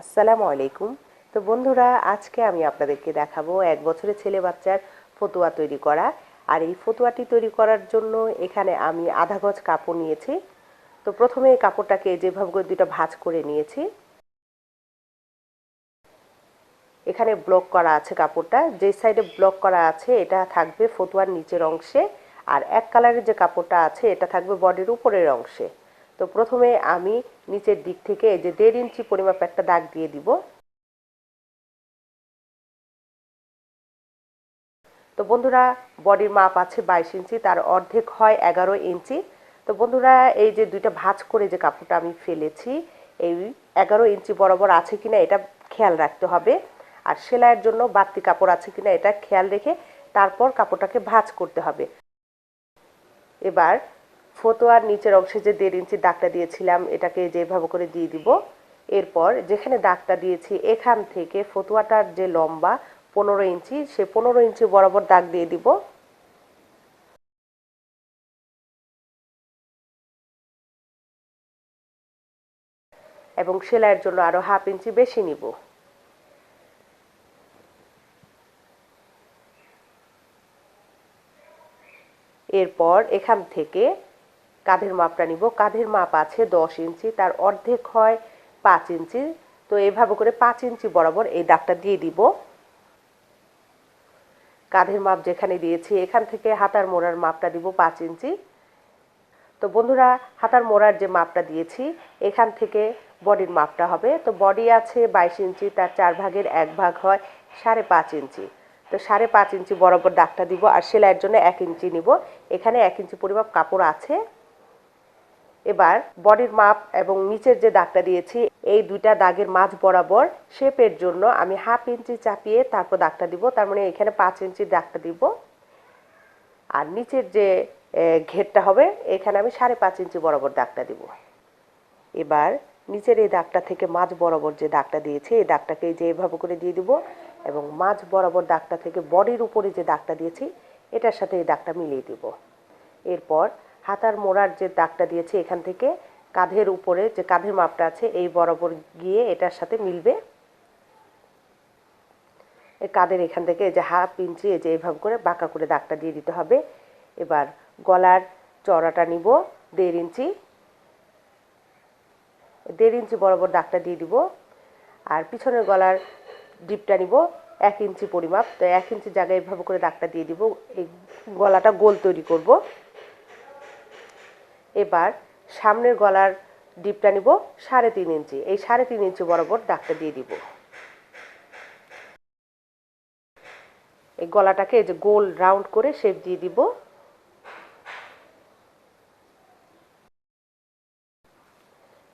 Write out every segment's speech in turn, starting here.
আসসালামু আলাইকুম। তো বন্ধুরা, আজকে আমি আপনাদেরকে দেখাবো এক বছরের ছেলে বাচ্চার ফতুয়া তৈরি করা। আর এই ফতুয়াটি তৈরি করার জন্য এখানে আমি আধা গজ কাপড় নিয়েছি। তো প্রথমে এই কাপড়টাকে যেভাবে করে দুইটা ভাঁজ করে নিয়েছি। এখানে ব্লক করা আছে কাপড়টা। যে সাইডে ব্লক করা আছে, এটা থাকবে ফতুয়ার নিচের অংশে। আর এক কালারের যে কাপড়টা আছে, এটা থাকবে বডির উপরের অংশে। তো প্রথমে আমি নিচের দিক থেকে এই যে দেড় ইঞ্চি পরিমাপ একটা দাগ দিয়ে দিব। তো বন্ধুরা, বডির মাপ আছে বাইশ ইঞ্চি, তার অর্ধেক হয় এগারো ইঞ্চি। তো বন্ধুরা, এই যে দুইটা ভাঁজ করে যে কাপড়টা আমি ফেলেছি, এই এগারো ইঞ্চি বরাবর আছে কিনা এটা খেয়াল রাখতে হবে। আর সেলাইয়ের জন্য বাড়তি কাপড় আছে কিনা এটা খেয়াল রেখে তারপর কাপড়টাকে ভাঁজ করতে হবে। এবার ফতোয়ার নিচের অংশে যে দেড় ইঞ্চি দাগটা দিয়েছিলাম, এটাকে যেভাবে করে দিয়ে দিব। এরপর যেখানে দাগটা দিয়েছি, এখান থেকে ফতুয়াটার যে লম্বা পনেরো ইঞ্চি, সে পনেরো ইঞ্চি বরাবর দাগ দিয়ে দিব। এবং সেলাইয়ের জন্য আরও হাফ ইঞ্চি বেশি নিব। এরপর এখান থেকে কাঁধের মাপটা নিব। কাঁধের মাপ আছে দশ ইঞ্চি, তার অর্ধেক হয় পাঁচ ইঞ্চি। তো এভাবে করে পাঁচ ইঞ্চি বরাবর এই দাগটা দিয়ে দিব। কাঁধের মাপ যেখানে দিয়েছি, এখান থেকে হাতার মোড়ার মাপটা দিব পাঁচ ইঞ্চি। তো বন্ধুরা, হাতার মোড়ার যে মাপটা দিয়েছি, এখান থেকে বডির মাপটা হবে। তো বডি আছে বাইশ ইঞ্চি, তার চার ভাগের এক ভাগ হয় সাড়ে পাঁচ ইঞ্চি। তো সাড়ে পাঁচ ইঞ্চি বরাবর দাগটা দিব, আর সেলাইয়ের জন্য এক ইঞ্চি নিব। এখানে এক ইঞ্চি পরিমাপ কাপড় আছে। এবার বডির মাপ এবং নিচের যে দাগটা দিয়েছি, এই দুইটা দাগের মাঝ বরাবর শেপের জন্য আমি হাফ ইঞ্চি চাপিয়ে তারপর দাগটা দিব। তার মানে এখানে পাঁচ ইঞ্চির দাগটা দিব। আর নিচের যে ঘেরটা হবে, এখানে আমি সাড়ে পাঁচ ইঞ্চি বরাবর দাগটা দিব। এবার নিচের এই দাগটা থেকে মাঝ বরাবর যে দাগটা দিয়েছি, এই দাগটাকে যে এভাবে করে দিয়ে দিব এবং মাঝ বরাবর দাগটা থেকে বডির উপরে যে দাগটা দিয়েছি, এটার সাথে এই দাগটা মিলিয়ে দিব। এরপর হাতার মোড়ার যে দাগটা দিয়েছে এখান থেকে কাঁধের উপরে যে কাঁধের মাপটা আছে, এই বরাবর গিয়ে এটার সাথে মিলবে। এই কাঁধের এখান থেকে যে হাফ ইঞ্চি, এই যে এইভাবে করে বাঁকা করে দাগটা দিয়ে দিতে হবে। এবার গলার চড়াটা নিব, দেড় ইঞ্চি। দেড় ইঞ্চি বরাবর দাগটা দিয়ে দিব। আর পিছনের গলার ডিপটা নিব, এক ইঞ্চি পরিমাপ। তো এক ইঞ্চি জায়গায় এভাবে করে দাগটা দিয়ে দিব। এই গলাটা গোল তৈরি করব। এবার সামনের গলার ডিপটা নিব সাড়ে তিন ইঞ্চি। এই সাড়ে তিন ইঞ্চি বরাবর দাগটা দিয়ে দিব। এই গলাটাকে এই যে গোল রাউন্ড করে শেপ দিয়ে দিব।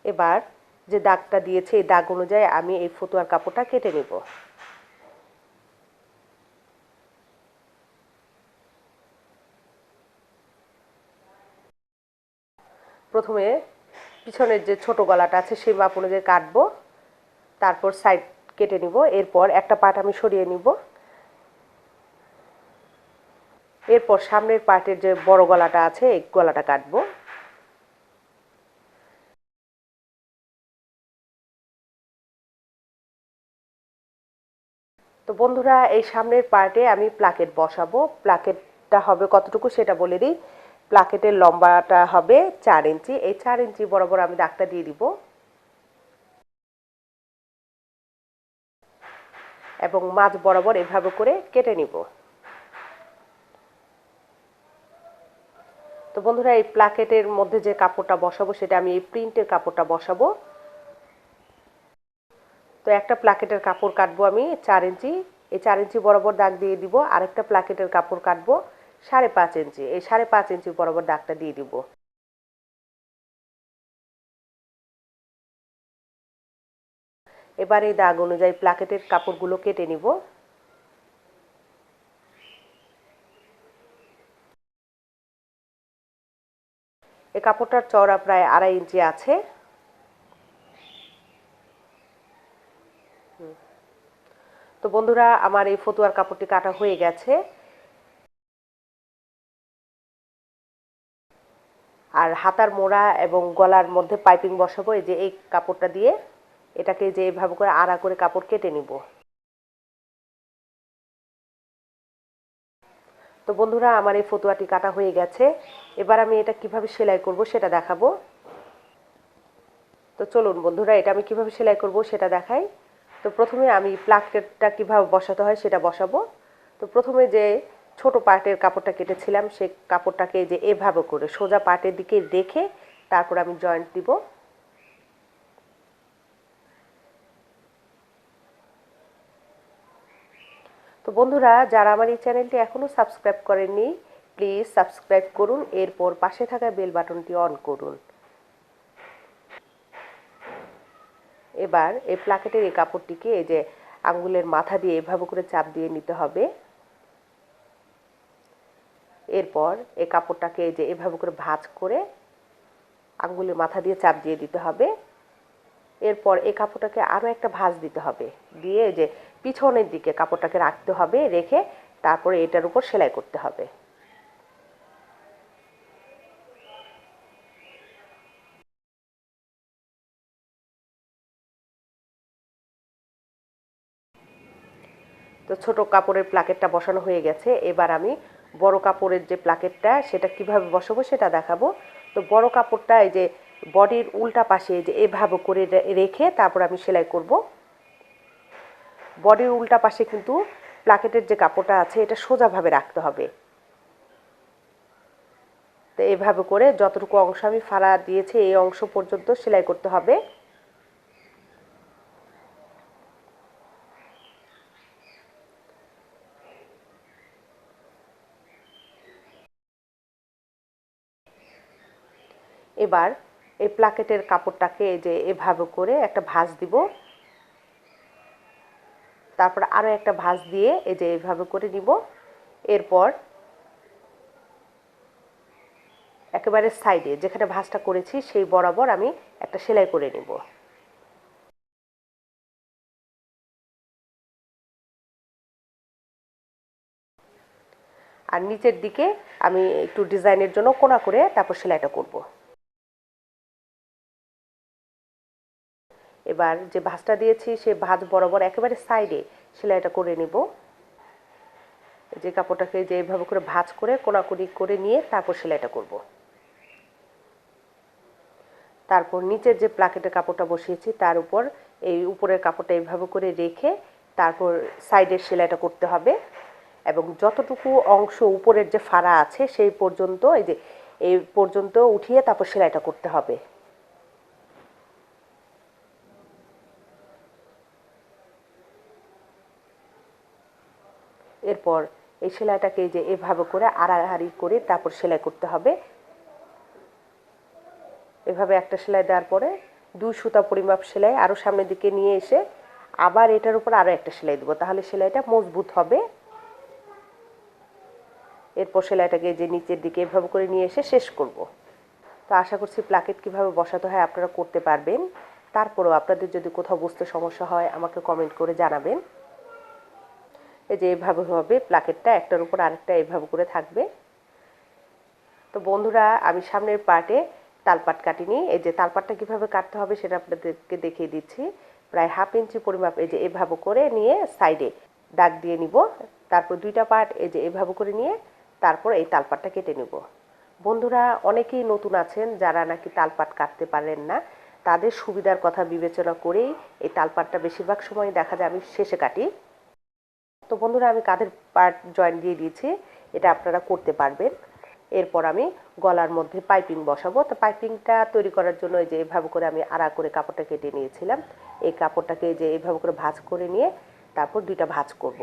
এবার যে দাগটা দিয়েছে, এই দাগ অনুযায়ী আমি এই ফতুয়ার কাপড়টা কেটে নেব। প্রথমে পিছনের যে ছোট গলাটা আছে, সেই মাপ অনুযায়ী কাটবো। তারপর সাইড কেটে নিব। এরপর একটা পার্ট আমি সরিয়ে নিব। এরপর সামনের পার্টের যে বড় গলাটা আছে, এই গলাটা কাটবো। তো বন্ধুরা, এই সামনের পার্টে আমি প্লাকেট বসাবো। প্লাকেটটা হবে কতটুকু সেটা বলে দিই। প্লাকেটের লম্বাটা হবে চার ইঞ্চি। এই চার ইঞ্চি বরাবর আমি দাগটা দিয়ে দিব। এবং মাছ বরাবর এভাবে করে কেটে নিব। তো বন্ধুরা, এই প্লাকেটের মধ্যে যে কাপড়টা বসাবো, সেটা আমি এই প্রিন্টের কাপড়টা বসাবো। তো একটা প্লাকেটের কাপড় কাটবো আমি চার ইঞ্চি। এই চার ইঞ্চি বরাবর দাগ দিয়ে দিব। আরেকটা প্লাকেটের কাপড় কাটবো। সাড়ে পাঁচ ইঞ্চি। এই সাড়ে পাঁচ ইঞ্চি বরাবর দাগটা দিয়ে দিব। এবার এই দাগ অনুযায়ী প্লাকেটের কাপড়গুলো কেটে নিব। এই কাপড়টার চওড়া প্রায় আড়াই ইঞ্চি আছে। তো বন্ধুরা, আমার এই ফতুয়ার কাপড়টি কাটা হয়ে গেছে। আর হাতার মোড়া এবং গলার মধ্যে পাইপিং বসাবো, এই যে এই কাপড়টা দিয়ে এটাকে যে এভাবে করে আড়া করে কাপড় কেটে নিব। তো বন্ধুরা, আমার এই ফতুয়াটি কাটা হয়ে গেছে। এবার আমি এটা কীভাবে সেলাই করব সেটা দেখাবো। তো চলুন বন্ধুরা, এটা আমি কীভাবে সেলাই করব সেটা দেখাই। তো প্রথমে আমি প্লাকেটটা কীভাবে বসাতে হয় সেটা বসাবো। তো প্রথমে যে ছোট পার্টের কাপড়টা কেটেছিলাম সেই কাপড়টাকে যে এভাবে করে সোজা পার্টের দিকে রেখে তারপর আমি জয়েন্ট দিব। তো বন্ধুরা, যারা আমার এই চ্যানেলটি এখনও সাবস্ক্রাইব করেননি প্লিজ সাবস্ক্রাইব করুন, এরপর পাশে থাকা বেল বাটনটি অন করুন। এবার এই প্লাকেটের এই কাপড়টিকে এই যে আঙ্গুলের মাথা দিয়ে এভাবে করে চাপ দিয়ে নিতে হবে। এরপর এই কাপড়টাকে যে এভাবে করে ভাঁজ করে আঙ্গুলের মাথা দিয়ে চাপ দিয়ে দিতে হবে। এরপর এই কাপড়টাকে আরও একটা ভাঁজ দিতে হবে। দিয়ে যে পিছনের দিকে কাপড়টাকে রাখতে হবে, রেখে তারপরে এটার উপর সেলাই করতে হবে। তো ছোট কাপড়ের প্লাকেটটা বসানো হয়ে গেছে। এবার আমি বড় কাপড়ের যে প্লাকেটটা সেটা কীভাবে বসাবো সেটা দেখাবো। তো বড় কাপড়টা এই যে বডির উল্টা পাশে যে এভাবে করে রেখে তারপর আমি সেলাই করব। বডির উল্টা পাশে কিন্তু প্লাকেটের যে কাপড়টা আছে, এটা সোজাভাবে রাখতে হবে। তো এভাবে করে যতটুকু অংশ আমি ফাড়া দিয়েছি, এই অংশ পর্যন্ত সেলাই করতে হবে। এবার এই প্লাকেটের কাপড়টাকে এই যে এভাবে করে একটা ভাঁজ দিব। তারপর আরও একটা ভাঁজ দিয়ে এই যে এভাবে করে নিব। এরপর একেবারে সাইডে যেখানে ভাঁজটা করেছি সেই বরাবর আমি একটা সেলাই করে নিব। আর নিচের দিকে আমি একটু ডিজাইনের জন্য কোনা করে তারপর সেলাইটা করব। এবার যে ভাঁজটা দিয়েছি, সে ভাঁজ বরাবর একেবারে সাইডে সেলাইটা করে নিব। যে কাপড়টাকে যে এইভাবে করে ভাঁজ করে কোনাকুনি করে নিয়ে তারপর সেলাইটা করব। তারপর নিচের যে প্লাকেটের কাপড়টা বসিয়েছি, তার উপর এই উপরের কাপড়টা এইভাবে করে রেখে তারপর সাইডের সেলাইটা করতে হবে। এবং যতটুকু অংশ উপরের যে ফাড়া আছে, সেই পর্যন্ত, এই যে, এই পর্যন্ত উঠিয়ে তারপর সেলাইটা করতে হবে। এরপর এই সেলাইটাকে যে এভাবে করে আড়াআড়ি করে তারপর সেলাই করতে হবে। এভাবে একটা সেলাই দেওয়ার পরে দুই সুতা পরিমাপ সেলাই আরও সামনের দিকে নিয়ে এসে আবার এটার উপর আরও একটা সেলাই দেবো। তাহলে সেলাইটা মজবুত হবে। এরপর সেলাইটাকে যে নিচের দিকে এভাবে করে নিয়ে এসে শেষ করব। তো আশা করছি প্লাকেট কীভাবে বসাতে হয় আপনারা করতে পারবেন। তারপরেও আপনাদের যদি কোথাও বুঝতে সমস্যা হয় আমাকে কমেন্ট করে জানাবেন। এই যে এভাবে হবে, প্লাকেটটা একটার উপর আরেকটা এভাবে করে থাকবে। তো বন্ধুরা, আমি সামনের পার্টে তালপাট কাটিনি। এই যে তালপাটটা কীভাবে কাটতে হবে সেটা আপনাদেরকে দেখিয়ে দিচ্ছি। প্রায় হাফ ইঞ্চি পরিমাপ এই যে এভাবে করে নিয়ে সাইডে দাগ দিয়ে নিব। তারপর দুইটা পার্ট এই যে এভাবে করে নিয়ে তারপর এই তালপাটটা কেটে নিব। বন্ধুরা, অনেকেই নতুন আছেন যারা নাকি তালপাট কাটতে পারেন না। তাদের সুবিধার কথা বিবেচনা করেই এই তালপাটটা বেশিরভাগ সময় দেখা যায় আমি শেষে কাটি। তো বন্ধুরা, আমি কাঁধের পার্ট জয়েন দিয়ে দিয়েছি, এটা আপনারা করতে পারবেন। এরপর আমি গলার মধ্যে পাইপিং বসাবো। তো পাইপিংটা তৈরি করার জন্য যে এভাবে করে আমি আড়া করে কাপড়টা কেটে নিয়েছিলাম। এই কাপড়টাকে যে এইভাবে করে ভাঁজ করে নিয়ে তারপর দুইটা ভাঁজ করব।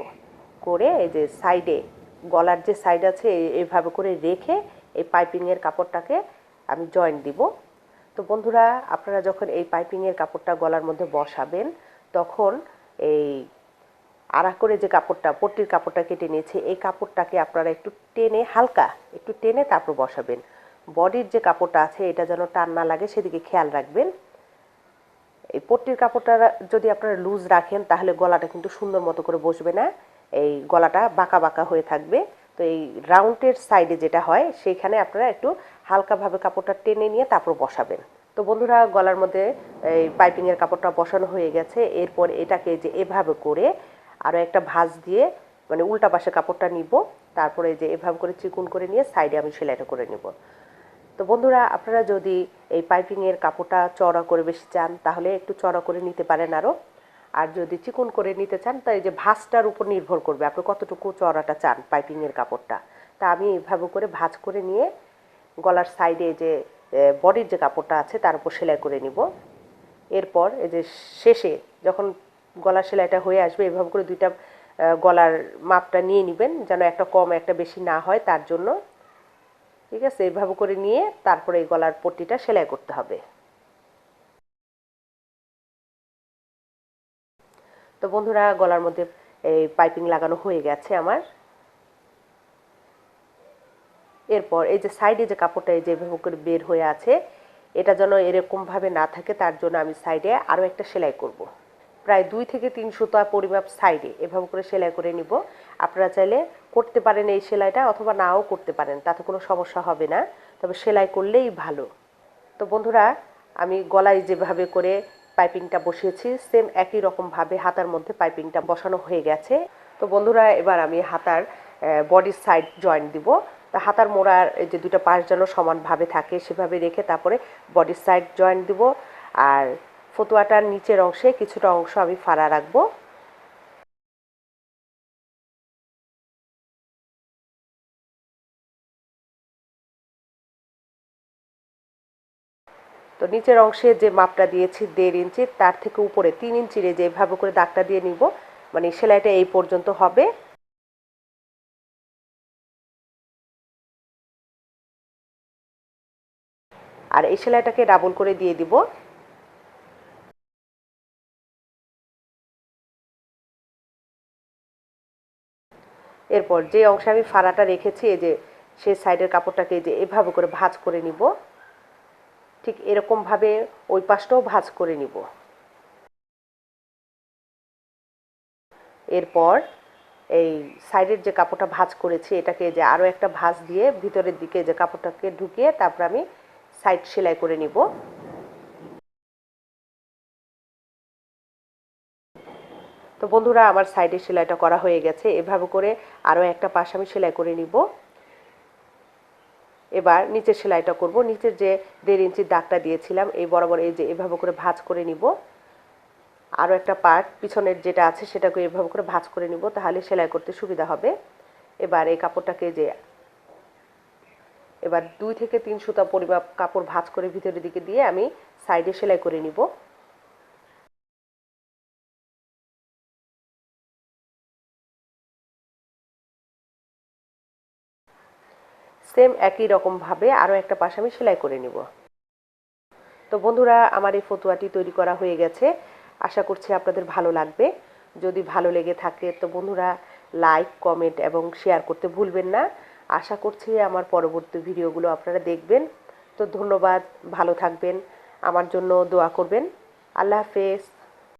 করে এই যে সাইডে গলার যে সাইড আছে এইভাবে করে রেখে এই পাইপিংয়ের কাপড়টাকে আমি জয়েন দিব। তো বন্ধুরা, আপনারা যখন এই পাইপিংয়ের কাপড়টা গলার মধ্যে বসাবেন, তখন এই আড়া করে যে কাপড়টা, পট্টির কাপড়টা কেটে নিয়েছে, এই কাপড়টাকে আপনারা একটু টেনে, হালকা একটু টেনে তারপর বসাবেন। বডির যে কাপড়টা আছে, এটা যেন টান না লাগে, সেদিকে খেয়াল রাখবেন। এই পট্টির কাপড়টা যদি আপনারা লুজ রাখেন, তাহলে গলাটা কিন্তু সুন্দর মতো করে বসবে না। এই গলাটা বাঁকা বাঁকা হয়ে থাকবে। তো এই রাউন্ডের সাইডে যেটা হয়, সেইখানে আপনারা একটু হালকাভাবে কাপড়টা টেনে নিয়ে তারপর বসাবেন। তো বন্ধুরা, গলার মধ্যে এই পাইপিংয়ের কাপড়টা বসানো হয়ে গেছে। এরপর এটাকে যে এভাবে করে আরও একটা ভাঁজ দিয়ে মানে উল্টা পাশে কাপড়টা নিব। তারপরে যে এভাবে করে চিকুন করে নিয়ে সাইডে আমি সেলাইটা করে নিব। তো বন্ধুরা, আপনারা যদি এই পাইপিংয়ের কাপড়টা চড়া করে বেশি চান, তাহলে একটু চড়া করে নিতে পারেন আরও আর যদি চিকন করে নিতে চান তাই যে ভাঁজটার উপর নির্ভর করবে আপনি কতটুকু চড়াটা চান পাইপিংয়ের কাপড়টা। তা আমি এভাবে করে ভাঁজ করে নিয়ে গলার সাইডে যে বডির যে কাপড়টা আছে, তার উপর সেলাই করে নিব। এরপর এই যে শেষে যখন গলার সেলাইটা হয়ে আসবে, এভাবে করে দুইটা গলার মাপটা নিয়ে নেবেন, যেন একটা কম একটা বেশি না হয় তার জন্য। ঠিক আছে? এভাবে করে নিয়ে তারপরে এই গলার পট্টিটা সেলাই করতে হবে। তো বন্ধুরা, গলার মধ্যে এই পাইপিং লাগানো হয়ে গেছে আমার। এরপর এই যে সাইডে যে কাপড়টা এই যে এভাবে করে বের হয়ে আছে, এটা যেন এরকমভাবে না থাকে, তার জন্য আমি সাইডে আরও একটা সেলাই করব। প্রায় দুই থেকে তিন সুতা পরিমাপ সাইডে এভাবে করে সেলাই করে নিব। আপনারা চাইলে করতে পারেন এই সেলাইটা অথবা নাও করতে পারেন, তাতে কোনো সমস্যা হবে না। তবে সেলাই করলেই ভালো। তো বন্ধুরা, আমি গলায় যেভাবে করে পাইপিংটা বসিয়েছি, সেম একই রকমভাবে হাতার মধ্যে পাইপিংটা বসানো হয়ে গেছে। তো বন্ধুরা, এবার আমি হাতার বডির সাইড জয়েন্ট দিব। তা হাতার মোড়ার যে দুটো পাশ যেন সমানভাবে থাকে, সেভাবে রেখে তারপরে বডির সাইড জয়েন্ট দিব। আর ফতুয়াটার নিচের অংশে কিছুটা অংশ আমি ফাড়া রাখব। তো নিচের অংশে যে মাপটা দিয়েছি দেড় ইঞ্চি, তার থেকে উপরে তিন ইঞ্চির এই যে এভাবে করে দাগটা দিয়ে নিব। মানে সেলাইটা এই পর্যন্ত হবে। আর এই সেলাইটাকে ডাবল করে দিয়ে দিব। এরপর যে অংশে আমি ফাড়াটা রেখেছি, এই যে সেই সাইডের কাপড়টাকে যে এভাবে করে ভাঁজ করে নিব। ঠিক এরকমভাবে ওই পাশটাও ভাঁজ করে নিব। এরপর এই সাইডের যে কাপড়টা ভাঁজ করেছি, এটাকে যে আরও একটা ভাঁজ দিয়ে ভিতরের দিকে যে কাপড়টাকে ঢুকিয়ে তারপর আমি সাইড সেলাই করে নিব। তো বন্ধুরা, আমার সাইডে সেলাইটা করা হয়ে গেছে। এভাবে করে আরও একটা পাশ আমি সেলাই করে নিব। এবার নিচের সেলাইটা করব। নিচের যে দেড় ইঞ্চির দাগটা দিয়েছিলাম, এই বরাবর এই যে এভাবে করে ভাঁজ করে নিব। আরও একটা পার্ট পিছনের যেটা আছে, সেটাকে এভাবে করে ভাঁজ করে নিব, তাহলে সেলাই করতে সুবিধা হবে। এবার এই কাপড়টাকে যে এবার দুই থেকে তিন সুতা পরিমাপ কাপড় ভাঁজ করে ভিতরের দিকে দিয়ে আমি সাইডে সেলাই করে নিব। সেম একই রকমভাবে আরও একটা পাশ আমি সেলাই করে নিব। তো বন্ধুরা, আমার এই ফতুয়াটি তৈরি করা হয়ে গেছে। আশা করছি আপনাদের ভালো লাগবে। যদি ভালো লেগে থাকে তো বন্ধুরা লাইক কমেন্ট এবং শেয়ার করতে ভুলবেন না। আশা করছি আমার পরবর্তী ভিডিওগুলো আপনারা দেখবেন। তো ধন্যবাদ, ভালো থাকবেন, আমার জন্য দোয়া করবেন। আল্লাহ হাফেজ।